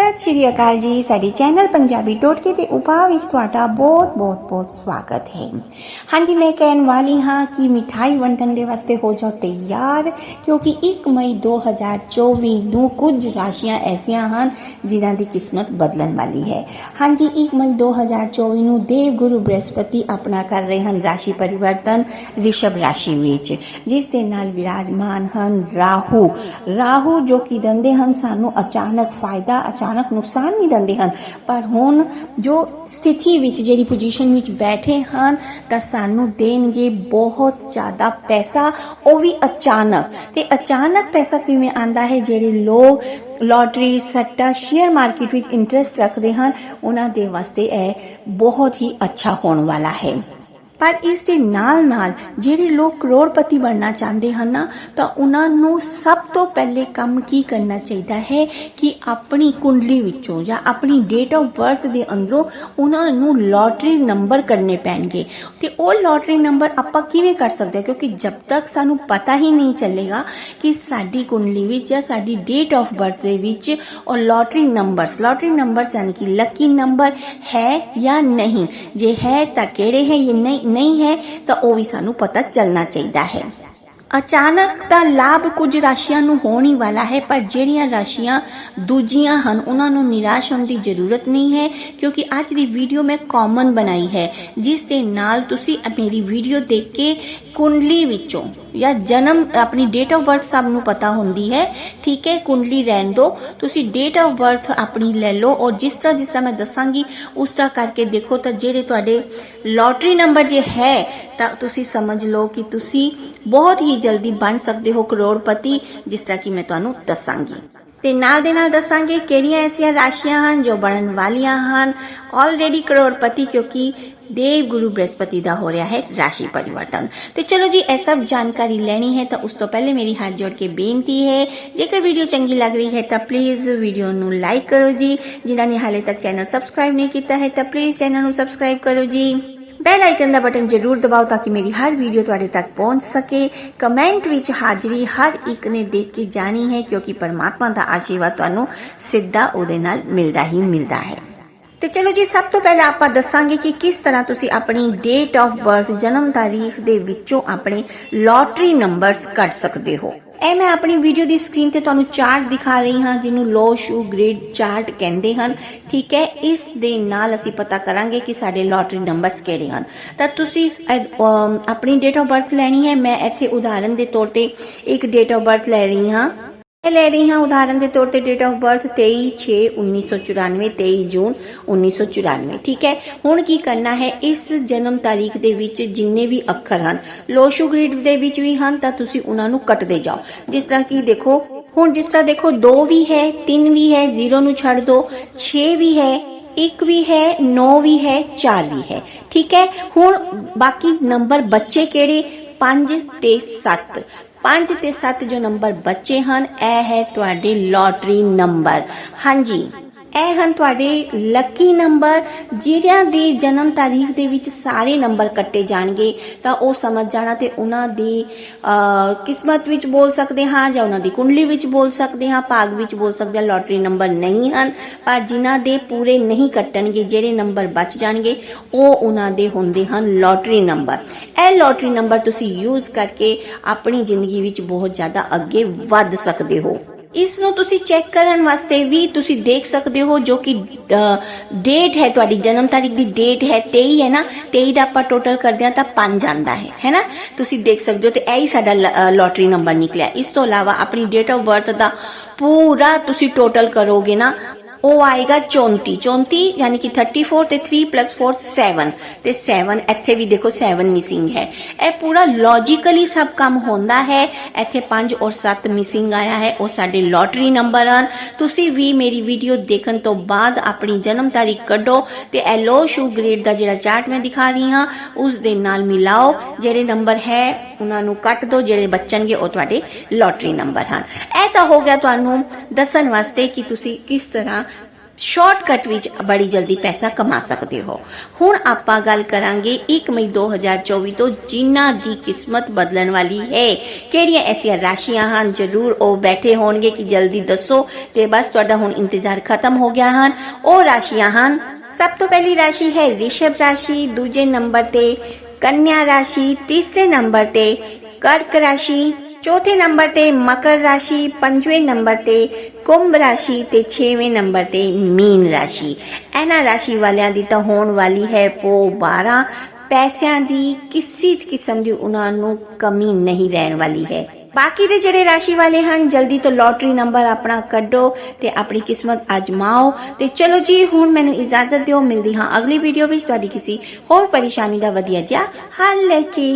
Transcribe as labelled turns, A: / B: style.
A: ਸਤਿ ਸ਼੍ਰੀ ਅਕਾਲ ਜੀ। ਸਾਡੇ ਚੈਨਲ ਪੰਜਾਬੀ ਟੋਟਕੇ ਤੇ ਉਪਾਅ ਵਿੱਚ ਤੁਹਾਡਾ ਬਹੁਤ ਬਹੁਤ ਬਹੁਤ ਸਵਾਗਤ ਹੈ। ਹਾਂਜੀ, ਮੈਂ ਕਹਿਣ ਵਾਲੀ ਹਾਂ ਕਿ ਮਿਠਾਈ ਵੰਡਣ ਦੇ ਵਾਸਤੇ ਹੋ ਜਾਓ ਤਿਆਰ, ਕਿਉਂਕਿ 1 ਮਈ 2024 ਨੂੰ ਕੁਝ ਰਾਸ਼ੀਆਂ ਐਸੀਆਂ ਹਨ ਜਿਨ੍ਹਾਂ ਦੀ ਕਿਸਮਤ ਬਦਲਣ ਵਾਲੀ ਹੈ। ਹਾਂਜੀ 1 ਮਈ 2024 ਨੂੰ ਦੇਵ ਗੁਰੂ ਬ੍ਰਹਸਪਤੀ ਆਪਣਾ ਕਰ ਰਹੇ ਹਨ ਰਾਸ਼ੀ ਪਰਿਵਰਤਨ ਰਿਸ਼ਭ ਰਾਸ਼ੀ ਵਿੱਚ, ਜਿਸ ਦੇ ਨਾਲ ਵਿਰਾਜਮਾਨ ਹਨ ਰਾਹੂ। ਰਾਹੂ ਜੋ ਕਿ ਦਿੰਦੇ ਹਨ, ਸਾਨੂੰ ਅਚਾਨਕ ਫਾਇਦਾ, ਅਚਾਨਕ ਨੁਕਸਾਨ ਨਹੀਂ ਦਿੰਦੇ ਹਨ। ਪਰ ਹੁਣ ਜੋ ਸਥਿਤੀ ਵਿੱਚ, ਜਿਹੜੀ ਪੋਜੀਸ਼ਨ ਵਿੱਚ ਬੈਠੇ ਹਨ, ਤਾਂ ਸਾਨੂੰ ਦੇਣਗੇ ਬਹੁਤ ਜ਼ਿਆਦਾ ਪੈਸਾ। ਉਹ ਵੀ ਅਚਾਨਕ। ਤੇ ਅਚਾਨਕ ਪੈਸਾ ਕਿਵੇਂ ਆਂਦਾ ਹੈ? ਜਿਹੜੇ ਲੋਕ ਲੋਟਰੀ ਸੱਟਾ ਸ਼ੇਅਰ ਮਾਰਕੀਟ ਵਿੱਚ ਇੰਟਰਸਟ ਰੱਖਦੇ ਹਨ, ਉਹਨਾਂ ਦੇ ਵਾਸਤੇ ਇਹ ਬਹੁਤ ਹੀ ਅੱਛਾ ਹੋਣ ਵਾਲਾ ਹੈ। ਪਰ ਇਸ ਦੇ ਨਾਲ ਨਾਲ ਜਿਹੜੇ ਲੋਕ ਕਰੋੜਪਤੀ ਬਣਨਾ ਚਾਹੁੰਦੇ ਹਨ ਨਾ, ਤਾਂ ਉਹਨਾਂ ਨੂੰ ਸਭ ਤੋਂ ਪਹਿਲੇ ਕੰਮ ਕੀ ਕਰਨਾ ਚਾਹੀਦਾ ਹੈ ਕਿ ਆਪਣੀ ਕੁੰਡਲੀ ਵਿੱਚੋਂ ਜਾਂ ਆਪਣੀ ਡੇਟ ਆਫ ਬਰਥ ਦੇ ਅੰਦਰੋਂ ਉਹਨਾਂ ਨੂੰ ਲੋਟਰੀ ਨੰਬਰ ਕਰਨੇ ਪੈਣਗੇ। ਤੇ ਉਹ ਲੋਟਰੀ ਨੰਬਰ ਆਪਾਂ ਕਿਵੇਂ ਕਰ ਸਕਦੇ ਹਾਂ? ਕਿਉਂਕਿ ਜਦ ਤੱਕ ਸਾਨੂੰ ਪਤਾ ਹੀ ਨਹੀਂ ਚੱਲੇਗਾ ਕਿ ਸਾਡੀ ਕੁੰਡਲੀ ਵਿੱਚ ਜਾਂ ਸਾਡੀ ਡੇਟ ਆਫ ਬਰਥ ਦੇ ਵਿੱਚ ਉਹ ਲੋਟਰੀ ਨੰਬਰਸ ਲੋਟਰੀ ਨੰਬਰਸ ਯਾਨੀ ਕਿ ਲੱਕੀ ਨੰਬਰ ਹੈ ਜਾਂ ਨਹੀਂ। ਜੇ ਹੈ ਤਾਂ ਕਿਹੜੇ ਹੈ? ਇਹ ਨਹੀਂ ਨਹੀਂ ਹੈ ਤਾਂ ਉਹ ਵੀ ਸਾਨੂੰ ਪਤਾ ਚੱਲਣਾ ਚਾਹੀਦਾ ਹੈ। ਅਚਾਨਕ ਦਾ ਲਾਭ ਕੁਝ ਰਾਸ਼ੀਆਂ ਨੂੰ ਹੋਣ ਹੀ ਵਾਲਾ ਹੈ, ਪਰ ਜਿਹੜੀਆਂ ਰਾਸ਼ੀਆਂ ਦੂਜੀਆਂ ਹਨ, ਉਹਨਾਂ ਨੂੰ ਨਿਰਾਸ਼ ਹੋਣ ਦੀ ਜ਼ਰੂਰਤ ਨਹੀਂ ਹੈ, ਕਿਉਂਕਿ ਅੱਜ ਦੀ ਵੀਡੀਓ ਮੈਂ ਕਾਮਨ ਬਣਾਈ ਹੈ। ਜਿਸ ਦੇ ਨਾਲ ਤੁਸੀਂ ਮੇਰੀ ਵੀਡੀਓ ਦੇਖ ਕੇ ਕੁੰਡਲੀ ਵਿੱਚੋਂ ਜਾਂ ਜਨਮ, ਆਪਣੀ ਡੇਟ ਆਫ ਬਰਥ ਸਭ ਨੂੰ ਪਤਾ ਹੁੰਦੀ ਹੈ। ਠੀਕ ਹੈ, ਕੁੰਡਲੀ ਰਹਿਣ ਦਿਓ ਤੁਸੀਂ ਡੇਟ ਆਫ ਬਰਥ ਆਪਣੀ ਲੈ ਲਓ ਔਰ ਜਿਸ ਤਰ੍ਹਾਂ ਜਿਸ ਤਰ੍ਹਾਂ ਮੈਂ ਦੱਸਾਂਗੀ, ਉਸ ਤਰ੍ਹਾਂ ਕਰਕੇ ਦੇਖੋ ਤਾਂ ਜਿਹੜੇ ਤੁਹਾਡੇ ਲੋਟਰੀ ਨੰਬਰ ਜੇ ਹੈ ਤਾਂ ਤੁਸੀਂ ਸਮਝ ਲਓ ਕਿ ਤੁਸੀਂ ਬਹੁਤ ਹੀ ਜਲਦੀ ਬਣ ਸਕਦੇ ਹੋ ਕਰੋੜਪਤੀ, ਜਿਸ ਤਰ੍ਹਾਂ ਕਿ ਮੈਂ ਤੁਹਾਨੂੰ ਦੱਸਾਂਗੀ। ਤੇ ਨਾਲ ਦੇ ਨਾਲ ਦੱਸਾਂਗੇ ਕਿਹੜੀਆਂ ਐਸੀਆਂ ਰਾਸ਼ੀਆਂ ਹਨ ਜੋ ਬਣਨ ਵਾਲੀਆਂ ਹਨ। ਆਲਰੇਡੀ ਕਰੋੜਪਤੀ, ਕਿਉਂਕਿ ਦੇਵ ਗੁਰੂ ਬ੍ਰਹਸਪਤੀ ਦਾ ਹੋ ਰਿਹਾ ਹੈ ਰਾਸ਼ੀ ਪਰਿਵਰਤਨ। ਤੇ ਚਲੋ ਜੀ, ਇਹ ਸਭ ਜਾਣਕਾਰੀ ਲੈਣੀ ਹੈ ਤਾਂ ਉਸ ਤੋਂ ਪਹਿਲੇ ਮੇਰੀ ਹੱਥ ਜੋੜ ਕੇ ਬੇਨਤੀ ਹੈ, ਜੇਕਰ ਵੀਡੀਓ ਚੰਗੀ ਲੱਗ ਰਹੀ ਹੈ ਤਾਂ ਪਲੀਜ਼ ਵੀਡੀਓ ਨੂੰ ਲਾਈਕ ਕਰੋ ਜੀ। ਜਿਨ੍ਹਾਂ ਨੇ ਹਾਲੇ ਤੱਕ ਚੈਨਲ ਸਬਸਕ੍ਰਾਈਬ ਨਹੀਂ ਕੀਤਾ ਹੈ ਤਾਂ ਪਲੀਜ਼ ਚੈਨਲ ਨੂੰ ਸਬਸਕ੍ਰਾਈਬ ਕਰੋ ਜੀ। ਬੈਲ ਆਈਕਨ ਦਾ ਬਟਨ ਜ਼ਰੂਰ ਦਬਾਓ ਤਾਂ ਕਿ ਮੇਰੀ ਹਰ ਵੀਡੀਓ ਤੁਹਾਡੇ ਤੱਕ ਪਹੁੰਚ ਸਕੇ। ਕਮੈਂਟ ਵਿੱਚ ਹਾਜ਼ਰੀ ਹਰ ਇੱਕ ਨੇ ਦੇਖ ਕੇ ਜਾਣੀ ਹੈ, ਕਿਉਂਕਿ ਪਰਮਾਤਮਾ ਦਾ ਆਸ਼ੀਰਵਾਦ ਤੁਹਾਨੂੰ ਸਿੱਧਾ ਉਹਦੇ ਨਾਲ ਮਿਲਦਾ ਹੀ ਮਿਲਦਾ ਹੈ। ਤੇ ਚਲੋ ਜੀ, ਸਭ ਤੋਂ ਪਹਿਲਾਂ ਆਪਾਂ ਦੱਸਾਂਗੇ ਕਿ ਕਿਸ ਤਰ੍ਹਾਂ ਤੁਸੀਂ ਆਪਣੀ ਡੇਟ ਆਫ ਬਰਥ ਜਨਮ ਤਾਰੀਖ ਦੇ ਵਿੱਚੋਂ ਆਪਣੇ ਲੋਟਰੀ ਨੰਬਰਸ ਕੱਢ ਸਕਦੇ ਹੋ। ਇਹ ਮੈਂ ਆਪਣੀ ਵੀਡੀਓ ਦੀ ਸਕਰੀਨ ਤੇ ਤੁਹਾਨੂੰ ਚਾਰਟ ਦਿਖਾ ਰਹੀ ਹਾਂ, ਜਿਹਨੂੰ ਲੋ ਸ਼ੂ ਗ੍ਰਿਡ ਚਾਰਟ ਕਹਿੰਦੇ ਹਨ। ਠੀਕ ਹੈ, ਇਸ ਦੇ ਨਾਲ ਅਸੀਂ ਪਤਾ ਕਰਾਂਗੇ ਕਿ ਸਾਡੇ ਲੋਟਰੀ ਨੰਬਰਸ ਕਿਹੜੇ ਹਨ। ਤਾਂ ਤੁਸੀਂ ਆਪਣੀ ਡੇਟ ਆਫ ਬਰਥ ਲੈਣੀ ਹੈ। ਮੈਂ ਇੱਥੇ ਉਦਾਹਰਨ ਦੇ ਤੌਰ ਤੇ ਇੱਕ ਡੇਟ ਆਫ ਬਰਥ ਲੈ ਰਹੀ ਹਾਂ। ਮੈਂ ਲੈ ਰਹੀ ਹਾਂ ਉਦਾਹਰਨ ਦੇ ਤੌਰ ਤੇ ਡੇਟ ਆਫ ਬਰਥ 23/6/1994 23 ਜੂਨ 1994 ਠੀਕ ਹੈ? ਹੁਣ ਕੀ ਕਰਨਾ ਹੈ? ਇਸ ਜਨਮ ਤਾਰੀਖ ਦੇ ਵਿੱਚ ਜਿੰਨੇ ਵੀ ਅੱਖਰ ਹਨ ਲੋਸ਼ੂ ਗ੍ਰਿਡ ਦੇ ਵਿੱਚ ਵੀ ਹਨ, ਤਾਂ ਤੁਸੀਂ ਉਹਨਾਂ ਨੂੰ ਕੱਟਦੇ ਜਾਓ। ਜਿਸ ਤਰ੍ਹਾਂ ਕਿ ਦੇਖੋ, ਹੁਣ ਜਿਸ ਤਰ੍ਹਾਂ ਦੇਖੋ 2 ਵੀ ਹੈ 3 ਵੀ ਹੈ 0 ਨੂੰ ਛੱਡ ਦਿਓ 6 ਵੀ ਹੈ, ਇੱਕ ਵੀ ਹੈ 9 ਵੀ ਹੈ 4 ਵੀ ਹੈ, ਠੀਕ ਹੈ? ਹੁਣ ਬਾਕੀ ਨੰਬਰ ਬੱਚੇ ਕਿਹੜੇ? 5 ਤੇ 7 5 ਤੇ 7 ਜੋ ਨੰਬਰ ਬੱਚੇ ਹਨ ਇਹ ਹੈ ਤੁਹਾਡੇ ਲੋਟਰੀ ਨੰਬਰ। ਹਾਂਜੀ। ਇਹ ਹਨ ਤੁਹਾਡੇ ਲੱਕੀ ਨੰਬਰ ਜਿਹੜਿਆਂ ਦੀ ਜਨਮ ਤਾਰੀਖ ਦੇ ਵਿੱਚ ਸਾਰੇ ਨੰਬਰ ਕੱਟੇ ਜਾਣਗੇ। ਤਾਂ ਉਹ ਸਮਝ ਜਾਣਾ ਤੇ ਉਹਨਾਂ ਦੀ ਕਿਸਮਤ ਵਿੱਚ ਬੋਲ ਸਕਦੇ ਹਾਂ ਜਾਂ ਉਹਨਾਂ ਦੀ ਕੁੰਡਲੀ ਵਿੱਚ ਬੋਲ ਸਕਦੇ ਹਾਂ, ਭਾਗ ਵਿੱਚ ਬੋਲ ਸਕਦੇ ਹਾਂ ਲੋਟਰੀ ਨੰਬਰ ਨਹੀਂ ਹਨ। ਪਰ ਜਿਨ੍ਹਾਂ ਦੇ ਪੂਰੇ ਨਹੀਂ ਕੱਟਣਗੇ, ਜਿਹੜੇ ਨੰਬਰ ਬਚ ਜਾਣਗੇ, ਉਹ ਉਹਨਾਂ ਦੇ ਹੁੰਦੇ ਹਨ ਲੋਟਰੀ ਨੰਬਰ ਇਹ ਲੋਟਰੀ ਨੰਬਰ ਤੁਸੀਂ ਯੂਜ਼ ਕਰਕੇ ਆਪਣੀ ਜ਼ਿੰਦਗੀ ਵਿੱਚ ਬਹੁਤ ਜ਼ਿਆਦਾ ਅੱਗੇ ਵੱਧ ਸਕਦੇ ਹੋ। ਇਸ ਨੂੰ ਤੁਸੀਂ ਚੈੱਕ ਕਰਨ ਵਾਸਤੇ ਵੀ ਤੁਸੀਂ ਦੇਖ ਸਕਦੇ ਹੋ ਜੋ ਕਿ ਡੇਟ ਹੈ ਤੁਹਾਡੀ, ਜਨਮ ਤਾਰੀਖ ਦੀ ਡੇਟ ਹੈ 23 ਹੈ ਨਾ 23 ਦਾ ਆਪਾਂ ਟੋਟਲ ਕਰਦੇ ਹਾਂ ਤਾਂ 5 ਆਂਦਾ ਹੈ ਹੈ ਨਾ? ਤੁਸੀਂ ਦੇਖ ਸਕਦੇ ਹੋ ਤੇ ਇਹ ਹੀ ਸਾਡਾ ਲੋਟਰੀ ਨੰਬਰ ਨਿਕਲਿਆ। ਇਸ ਤੋਂ ਇਲਾਵਾ ਆਪਣੀ ਡੇਟ ਆਫ ਬਰਥ ਦਾ ਪੂਰਾ ਤੁਸੀਂ ਟੋਟਲ ਕਰੋਗੇ ਨਾ ਉਹ ਆਏਗਾ 34 34 ਯਾਨੀ ਕਿ 34 ਤੇ 3 4 7 ਤੇ 7 ਇੱਥੇ ਵੀ ਦੇਖੋ 7 ਮਿਸਿੰਗ ਹੈ। ਇਹ ਪੂਰਾ ਲੌਜੀਕਲੀ ਸਭ ਕੰਮ ਹੁੰਦਾ ਹੈ। ਇੱਥੇ 5 ਔਰ 7 ਮਿਸਿੰਗ ਆਇਆ ਹੈ। ਉਹ ਸਾਡੇ ਲੋਟਰੀ ਨੰਬਰ ਹਨ। ਤੁਸੀਂ ਵੀ ਮੇਰੀ ਵੀਡੀਓ ਦੇਖਣ ਤੋਂ ਬਾਅਦ ਆਪਣੀ ਜਨਮ ਤਾਰੀਖ ਕੱਢੋ ਤੇ ਇਹ ਲੋ ਸ਼ੂ ਗ੍ਰੇਡ ਦਾ ਜਿਹੜਾ ਚਾਰਟ ਮੈਂ ਦਿਖਾ ਰਹੀ ਹਾਂ, ਉਸ ਦੇ ਨਾਲ ਮਿਲਾਓ। ਜਿਹੜੇ ਨੰਬਰ ਹੈ, ਉਹਨਾਂ ਨੂੰ ਕੱਟ ਦਿਓ ਜਿਹੜੇ ਬਚਣਗੇ, ਉਹ ਤੁਹਾਡੇ ਲੋਟਰੀ ਨੰਬਰ ਹਨ। ਇਹ ਤਾਂ ਹੋ ਗਿਆ ਤੁਹਾਨੂੰ ਦੱਸਣ ਵਾਸਤੇ ਕਿ ਤੁਸੀਂ ਕਿਸ ਤਰ੍ਹਾਂ ਸ਼ਾਰਟਕਟ ਵਿੱਚ ਬੜੀ ਜਲਦੀ ਪੈਸਾ ਕਮਾ ਸਕਦੇ ਹੋ। ਹੁਣ ਆਪਾਂ ਗੱਲ ਕਰਾਂਗੇ 1 ਮਈ 2024 ਤੋਂ ਜਿਨ੍ਹਾਂ ਦੀ ਕਿਸਮਤ ਬਦਲਣ ਵਾਲੀ ਹੈ। ਕਿਹੜੀਆਂ ਐਸੀਆਂ ਰਾਸ਼ੀਆਂ ਹਨ? ਜ਼ਰੂਰ ਉਹ ਬੈਠੇ ਹੋਣਗੇ ਕਿ ਜਲਦੀ ਦੱਸੋ। ਤੇ ਬਸ ਤੁਹਾਡਾ ਹੁਣ ਇੰਤਜ਼ਾਰ ਖਤਮ ਹੋ ਗਿਆ ਹਨ। ਉਹ ਰਾਸ਼ੀਆਂ ਹਨ। ਸਭ ਤੋਂ ਪਹਿਲੀ ਰਾਸ਼ੀ ਹੈ ਰਿਸ਼ਭ ਰਾਸ਼ੀ, ਦੂਜੇ ਨੰਬਰ ਤੇ ਕੰਨਿਆ ਰਾਸ਼ੀ, ਤੀਸਰੇ ਨੰਬਰ ਤੇ ਕਰਕ ਰਾਸ਼ੀ ਚੌਥੇ ਨੰਬਰ ਤੇ ਮਕਰ ਰਾਸ਼ੀ, ਪੰਜਵੇਂ ਨੰਬਰ ਤੇ ਕੁੰਭ ਰਾਸ਼ੀ ਤੇ 6ਵੇਂ ਨੰਬਰ ਤੇ ਮੀਨ ਰਾਸ਼ੀ। ਇਹਨਾਂ ਰਾਸ਼ੀ ਵਾਲਿਆਂ ਦੀ ਤਾਂ ਹੋਣ ਵਾਲੀ ਹੈ ਪੋ 12 ਪੈਸਿਆਂ ਦੀ ਕਿਸੇ ਕਿਸਮ ਦੀ ਉਹਨਾਂ ਨੂੰ ਕਮੀ ਨਹੀਂ ਰਹਿਣ ਵਾਲੀ ਹੈ। ਬਾਕੀ ਦੇ ਜਿਹੜੇ ਰਾਸ਼ੀ ਵਾਲੇ ਹਨ, ਜਲਦੀ ਤੋਂ ਲੋਟਰੀ ਨੰਬਰ ਆਪਣਾ ਕੱਢੋ ਤੇ ਆਪਣੀ ਕਿਸਮਤ ਅਜਮਾਓ। ਤੇ ਚਲੋ ਜੀ, ਹੁਣ ਮੈਨੂੰ ਇਜਾਜ਼ਤ ਦਿਓ। ਮਿਲਦੀ ਹਾਂ ਅਗਲੀ ਵੀਡੀਓ ਵਿੱਚ। ਤੁਹਾਡੀ ਕਿਸੇ ਹੋਰ ਪਰੇਸ਼ਾਨੀ ਦਾ ਵਧੀਆ ਜਿਹਾ ਹੱਲ ਲੈ ਕੇ।